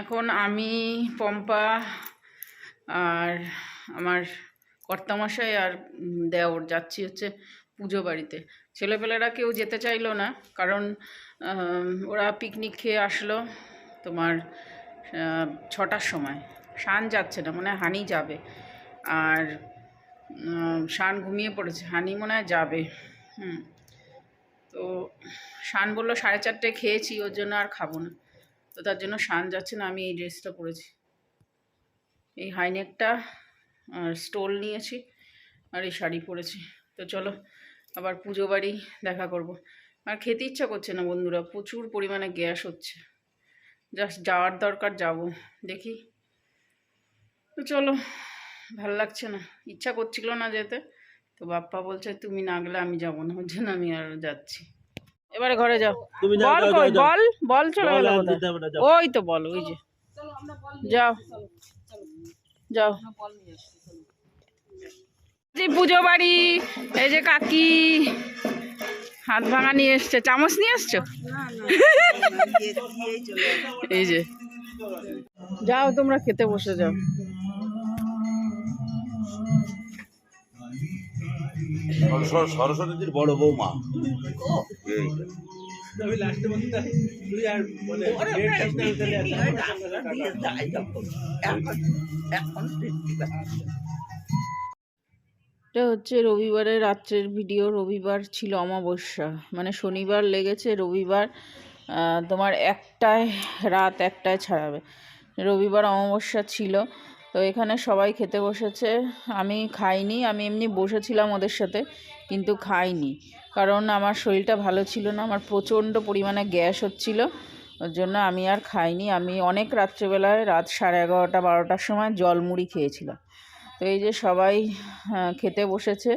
এখন আমি, পম্পা আর আমার কর্তামশাই আর দেওর যাচ্ছি হচ্ছে পুজো বাড়িতে। ছেলেপেলেরা কেউ যেতে চাইলো না, কারণ ওরা পিকনিক খেয়ে আসলো তোমার ছটার সময়। শান যাচ্ছে না মানে হানি যাবে। আর শান ঘুমিয়ে পড়েছে, হানি মনে হয় যাবে। হুম, তো শান বলল সাড়ে চারটে খেয়েছি, ওর জন্য আর খাব না। তো তার জন্য শান যাচ্ছে না, আমি এই ড্রেসটা পরেছি। এই হাইনেকটা আর স্টোল নিয়েছি আর এই শাড়ি পরেছি। তো চলো, আবার পুজো বাড়ি দেখা করব। আর খেতে ইচ্ছা করছে না বন্ধুরা, প্রচুর পরিমাণে গ্যাস হচ্ছে। জাস্ট যাওয়ার দরকার, যাব। দেখি। তো চলো, ভালো লাগছে না। ইচ্ছা করছিল না যেতে, তো বাপ্পা বলছে, তুমি না গেলে আমি যাব না। ওর জন্য আমি আর যাচ্ছি। এবারে ঘরে যাও। বল কই। বল বল চলে গেল। ওই তো বল ওই যে। যাও। যাও। যে পুজো বাড়ি এই যে কাকি হাত ভাঙা নিয়ে এসছে। চামচ নিয়ে এসছো? এই যে। যাও তোমরা খেতে বসে যাও। সরস্বতীর বড় বৌমা। এই। এটা হচ্ছে রবিবারের রাত্রের ভিডিও রবিবার ছিল অমাবস্যা। মানে শনিবার লেগেছে রবিবার আহ, তোমার একটায় রাত একটায় ছাড়াবে। রবিবার অমাবস্যা ছিল। তো এখানে সবাই খেতে বসেছে। আমি খাইনি, আমি এমনি বসেছিলাম ওদের সাথে, কিন্তু খাইনি। কারণ আমার শরীরটা ভালো ছিল না, আমার প্রচণ্ড পরিমাণে গ্যাস হচ্ছিল, ওর জন্য আমি আর খাইনি। আমি অনেক রাত্রেবেলায় রাত সাড়ে এগারোটা, বারোটার সময় জল মুড়ি খেয়েছিলাম। তো এই যে সবাই খেতে বসেছে,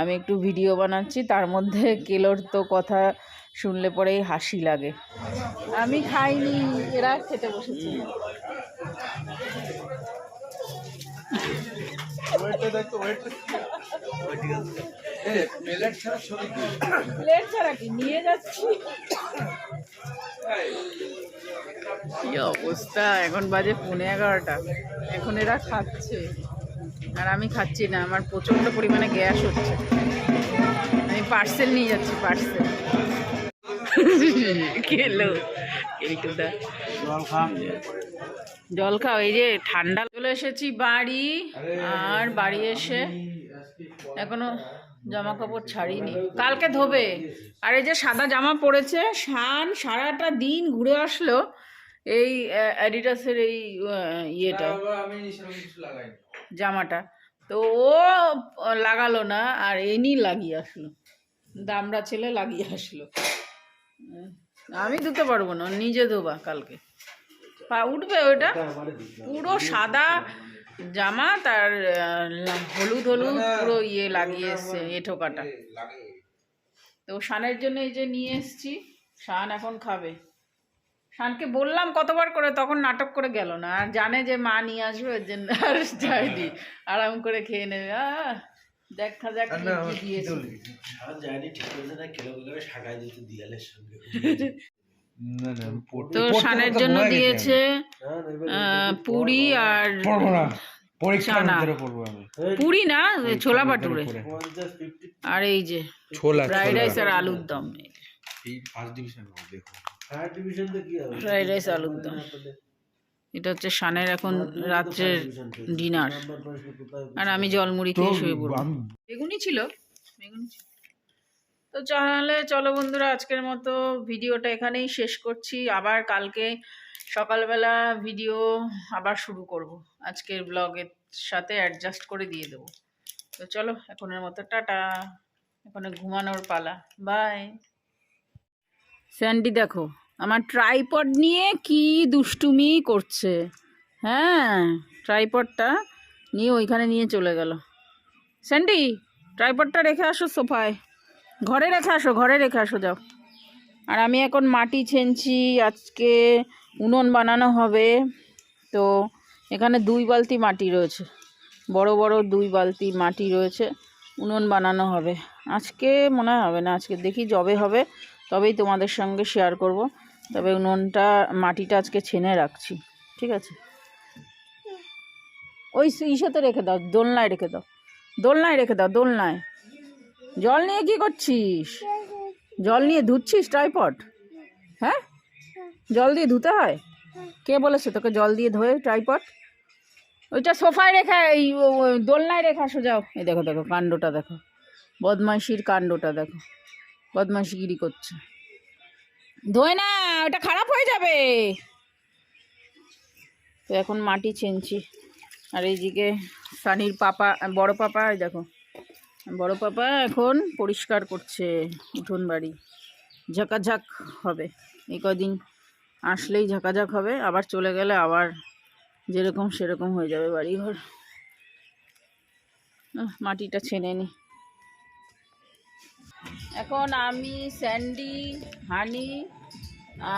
আমি একটু ভিডিও বানাচ্ছি, তার মধ্যে কেলোর তো কথা শুনলে পরেই হাসি লাগে। আমি খাইনি, এরা খেতে বসেছে। প্লেট ছাড়া কি? নিয়ে যাচ্ছি। কি অবস্থা এখন বাজে পৌনে এগারোটা। এখন এরা খাচ্ছে। আর আমি খাচ্ছি না আমার প্রচণ্ড পরিমাণে গ্যাস হচ্ছে। আমি পার্সেল নিয়ে যাচ্ছি পার্সেল খেলো। কেলটুদা জল খাও এই যে ঠান্ডা চলে এসেছি বাড়ি আর বাড়ি এসে এখনও জামা কাপড় ছাড়িনি। কালকে ধোবে। আর এই যে সাদা জামা পরেছে শান সারাটা দিন ঘুরে আসলো এই অ্যাডিডাসের এই ইয়েটা জামাটা। তো ও লাগালো না আর এনি লাগিয়ে আসলো। দামড়া ছেলে লাগিয়ে আসলো। আমি ধুতে পারব না নিজে ধোবা কালকে। পা উঠবে ওটা। পুরো সাদা জামা তার হলুদ হলুদ পুরো ইয়ে লাগিয়ে এসছে এঁঠো কাটা তো শানের জন্য এই যে নিয়ে এসছি শান এখন খাবে। শানকে বললাম কতবার করে তখন নাটক করে গেল না। আর জানে যে মা নিয়ে আসবে ওর জন্য আর যায়নি। আরাম করে খেয়ে নেবে। আহ, দেখা যাক কি কি দিয়েছে। তো শানের জন্য দিয়েছে আহ, পুরি আর চানা। পুরি না ছোলা ভাটুরে। আর এই যে ছোলা ফ্রাইড রাইস আর আলুর দম। এই ফার্স্ট ডিভিশন দেখো। ফ্রাইড রাইস আলুর দম। এটা হচ্ছে শানের এখন রাত্রের ডিনার। আর আমি জলমুড়ি খেয়ে শুয়ে পড়ব। বেগুনি ছিল? বেগুনি ছিল। তো তাহলে চলো বন্ধুরা আজকের মতো ভিডিওটা এখানেই শেষ করছি। আবার কালকে সকালবেলা ভিডিও আবার শুরু করব। আজকের ব্লগের সাথে অ্যাডজাস্ট করে দিয়ে দেবো। তো চলো এখনের মতো টাটা। এখন ঘুমানোর পালা। বাই স্যান্ডি দেখো, আমার ট্রাইপড নিয়ে কি দুষ্টুমি করছে। হ্যাঁ ট্রাইপডটা নিয়ে ওইখানে নিয়ে চলে গেল। স্যান্ডি ট্রাইপডটা রেখে আসো সোফায়। ঘরে রেখে আসো, ঘরে রেখে আসো, যাও। আর আমি এখন মাটি ছেনছি, আজকে উনুন বানানো হবে। তো এখানে দুই বালতি মাটি রয়েছে, বড় বড় দুই বালতি মাটি রয়েছে, উনুন বানানো হবে। আজকে মনে হবে না, আজকে দেখি যবে হবে, তবেই তোমাদের সঙ্গে শেয়ার করব। তবে উনুনটা, মাটিটা আজকে ছেনে রাখছি, ঠিক আছে? ওই ইসেতে রেখে দাও, দোলনায় রেখে দাও, দোলনায় রেখে দাও, দোলনায়। জল নিয়ে কি করছিস? জল নিয়ে ধুচ্ছিস ট্রাইপড? হ্যাঁ? জল দিয়ে ধুতে হয়? কে বলেছে তোকে জল দিয়ে ধোয়ে ট্রাইপড? ওইটা সোফায় রেখা, এই দোলনায় রেখা আসো, যাও। এই দেখো দেখো, কাণ্ডটা দেখো। বদমাইশির কাণ্ডটা দেখো। বদমাইশিগিরি করছে। ধোয় না, ওটা খারাপ হয়ে যাবে। তো এখন মাটি চেনছি আর এইদিকে সানির পাপা, বড় পাপা দেখো। বড় পাপা এখন পরিষ্কার করছে উঠোন বাড়ি ঝাঁকাঝাঁক হবে। এই কদিন আসলেই ঝাঁকাঝাঁক হবে, আবার চলে গেলে আবার যেরকম সেরকম হয়ে যাবে বাড়িঘর। মাটিটা ছেনে নি। এখন আমি স্যান্ডি, হানি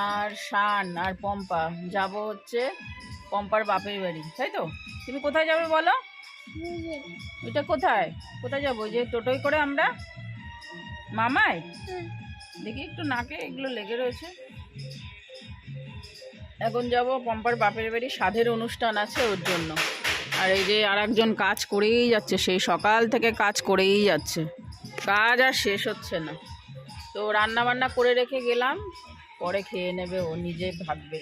আর শান আর পম্পা। যাব হচ্ছে পম্পার বাপের বাড়ি, তাই তো? তুমি কোথায় যাবে বলো? এটা কোথায়? কোথায় যাব? যে টোটোয় করে আমরা? মামাই দেখি একটু নাকে এগুলো লেগে রয়েছে। এখন যাব পম্পার বাপের বাড়ি সাধের অনুষ্ঠান আছে ওর জন্য। আর এই যে আর একজন কাজ করেই যাচ্ছে সেই সকাল থেকে কাজ করেই যাচ্ছে। কাজ আর শেষ হচ্ছে না। তো রান্না বান্না করে রেখে গেলাম পরে খেয়ে নেবে ও নিজে ভাববে।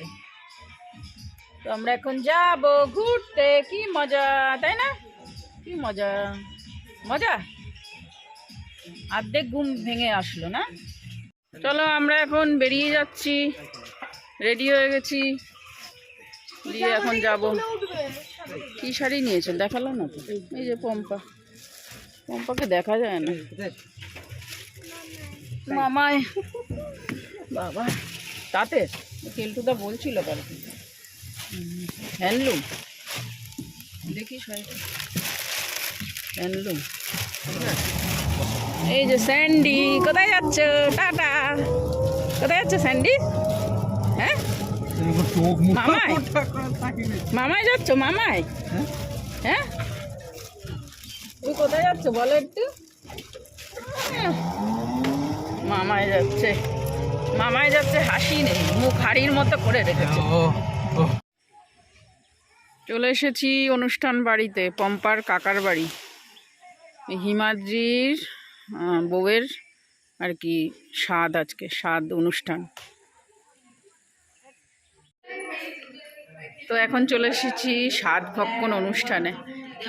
তো আমরা এখন যাব ঘুরতে। কি মজা, তাই না? কি মজা? মজা? অর্ধেক ঘুম ভেঙে আসলো না? চলো আমরা এখন বেরিয়ে যাচ্ছি। রেডি হয়ে গেছি। দিয়ে এখন যাব। কি শাড়ি নিয়েছেন দেখালাম না তো? এই যে পম্পা। পম্পাকে দেখা যায় না। মামায়। বাবা। তাতে? কেলটুদা বলছিল কালকে হ্যান্ডলুম। দেখি হ্যান্ডলুম। এই যে স্যান্ডি, কোথায় যাচ্ছ? টাটা। কোথায় যাচ্ছে স্যান্ডি? হ্যাঁ? মামায়? মামায় যাচ্ছ? মামায়? হ্যাঁ? তুমি কোথায় যাচ্ছ? বলো একটু। মামায় যাচ্ছে। মামায় যাচ্ছে হাসি নেই, মুখ হাড়ির মতো করে রেখেছে। চলে এসেছি অনুষ্ঠান বাড়িতে, পম্পার কাকার বাড়ি। হিমাদ্রির বউয়ের আর কি স্বাদ আজকে, স্বাদ অনুষ্ঠান। তো এখন চলে এসেছি স্বাদ ভক্ষণ অনুষ্ঠানে।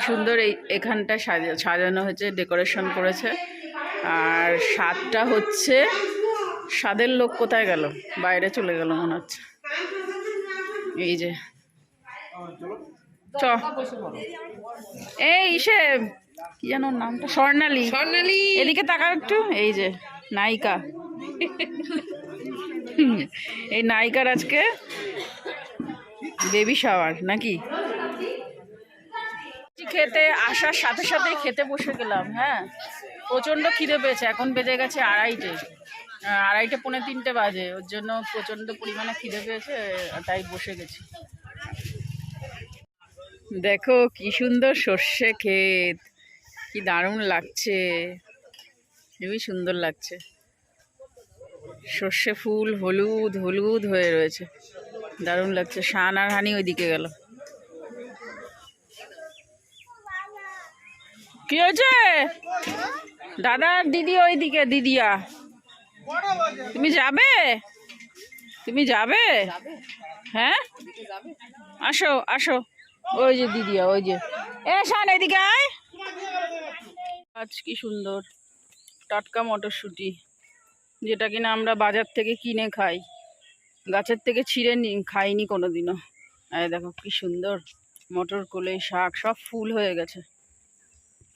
সুন্দর এই এখানটা সাজা, সাজানো হয়েছে, ডেকোরেশন করেছে। আর স্বাদটা হচ্ছে, স্বাদের লোক কোথায় গেল? বাইরে চলে গেল মনে হচ্ছে। এই যে চ। এই ইসে কি যেন নামটা? স্বর্ণালী। স্বর্ণালী। এদিকে তাকাও একটু। এই যে নায়িকা। এই নায়িকার আজকে বেবি শাওয়ার নাকি? খেতে আসার সাথে সাথেই খেতে বসে গেলাম হ্যাঁ? প্রচণ্ড খিদে পেয়েছে এখন বেজে গেছে আড়াইটে। আড়াইটে পৌনে তিনটে বাজে ওর জন্য প্রচণ্ড পরিমাণে খিদে পেয়েছে তাই বসে গেছি। দেখো কি সুন্দর সর্ষে ক্ষেত। কি দারুণ লাগছে। খুবই সুন্দর লাগছে। সর্ষে ফুল হলুদ হলুদ হয়ে রয়েছে। দারুণ লাগছে। শান আর হানি ওইদিকে গেল। কি হয়েছে? দাদা দিদি ওইদিকে, দিদিয়া। তুমি যাবে? তুমি যাবে? হ্যাঁ? আসো আসো। ওই যে দিদিয়া ওই যে। এ, শান এদিকে আয়। আজ কি সুন্দর। টাটকা মটরশুঁটি, যেটা কিনা আমরা বাজার থেকে কিনে খাই। গাছের থেকে ছিঁড়ে নি, খাইনি কোনো দিনও এই দেখো কি সুন্দর। মটর কোলে শাক, সব ফুল হয়ে গেছে।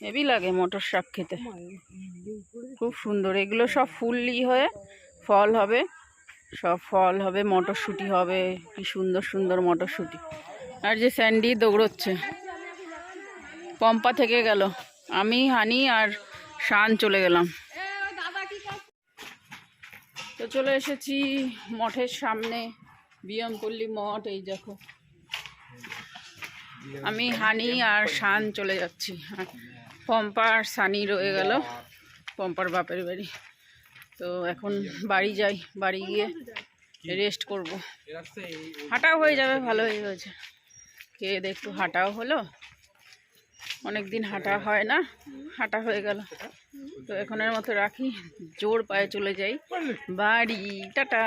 হেভি লাগে মটর শাক খেতে। খুব সুন্দর। এগুলো সব ফুললি হয়ে ফল হবে। সব ফল হবে, মটরশুঁটি হবে। কি সুন্দর সুন্দর মটরশুঁটি। আর যে স্যান্ডি দৌড়চ্ছে। পম্পা থেকে গেল। আমি, হানি আর শান চলে গেলাম। তো চলে এসেছি মঠের সামনে, বিয়মপল্লী মঠ, এই দেখো। আমি, হানি আর শান চলে যাচ্ছি। পম্পা আর সানি রয়ে গেল। পম্পার বাপের বাড়ি। তো এখন বাড়ি যাই, বাড়ি গিয়ে রেস্ট করব। হাঁটাও হয়ে যাবে, ভালোই হয়েছে। দিয়ে একটু হাঁটাও হলো। অনেক দিন হাঁটা হয় না, হাঁটা হয়ে গেল। তো এখনের মতো রাখি, জোর পায়ে চলে যাই। বাড়ি, টাটা।